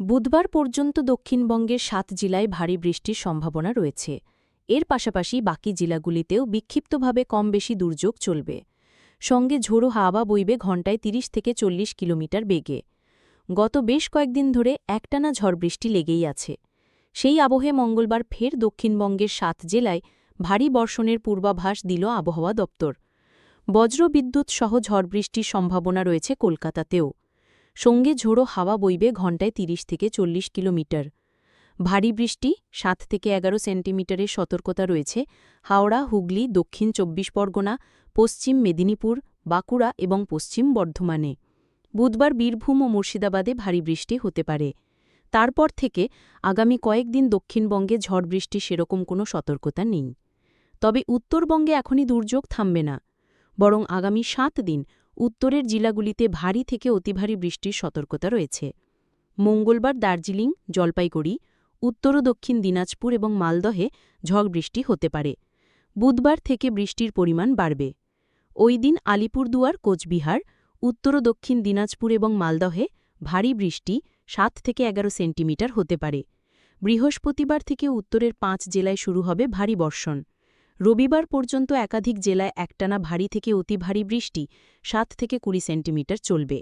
বুধবার পর্যন্ত দক্ষিণবঙ্গের সাত জেলায় ভারী বৃষ্টির সম্ভাবনা রয়েছে। এর পাশাপাশি বাকি জেলাগুলিতেও বিক্ষিপ্তভাবে কম বেশি দুর্যোগ চলবে। সঙ্গে ঝোড়ো হাওয়া বইবে ঘণ্টায় ৩০ থেকে চল্লিশ কিলোমিটার বেগে। গত বেশ কয়েকদিন ধরে একটানা ঝড় বৃষ্টি লেগেই আছে। সেই আবহে মঙ্গলবার ফের দক্ষিণবঙ্গের সাত জেলায় ভারী বর্ষণের পূর্বাভাস দিল আবহাওয়া দপ্তর। বজ্রবিদ্যুৎ সহ ঝড় বৃষ্টির সম্ভাবনা রয়েছে কলকাতাতেও। সঙ্গে ঝোড়ো হাওয়া বইবে ঘণ্টায় ৩০ থেকে চল্লিশ কিলোমিটার। ভারী বৃষ্টি, সাত থেকে এগারো সেন্টিমিটারের সতর্কতা রয়েছে। হাওড়া, হুগলি, দক্ষিণ চব্বিশ পরগনা, পশ্চিম মেদিনীপুর, বাঁকুড়া এবং পশ্চিম বর্ধমানে। বুধবার বীরভূম ও মুর্শিদাবাদে ভারী বৃষ্টি হতে পারে। তারপর থেকে আগামী কয়েকদিন দক্ষিণবঙ্গে ঝড় বৃষ্টি সেরকম কোনো সতর্কতা নেই। তবে উত্তরবঙ্গে এখনই দুর্যোগ থামবে না। বরং আগামী সাত দিন উত্তরের জেলাগুলিতে ভারী থেকে অতিভারী বৃষ্টির সতর্কতা রয়েছে। মঙ্গলবার দার্জিলিং, জলপাইগুড়ি, উত্তর ও দক্ষিণ দিনাজপুর এবং মালদহে ঝড় বৃষ্টি হতে পারে। বুধবার থেকে বৃষ্টির পরিমাণ বাড়বে। ওই দিন আলিপুরদুয়ার, কোচবিহার, উত্তর ও দক্ষিণ দিনাজপুর এবং মালদহে ভারী বৃষ্টি সাত থেকে এগারো সেন্টিমিটার হতে পারে। বৃহস্পতিবার থেকে উত্তরের পাঁচ জেলায় শুরু হবে ভারী বর্ষণ। রবিবার পর্যন্ত একাধিক জেলায় একটানা ভারী থেকে অতি ভারী বৃষ্টি, সাত থেকে কুড়ি সেন্টিমিটার চলবে।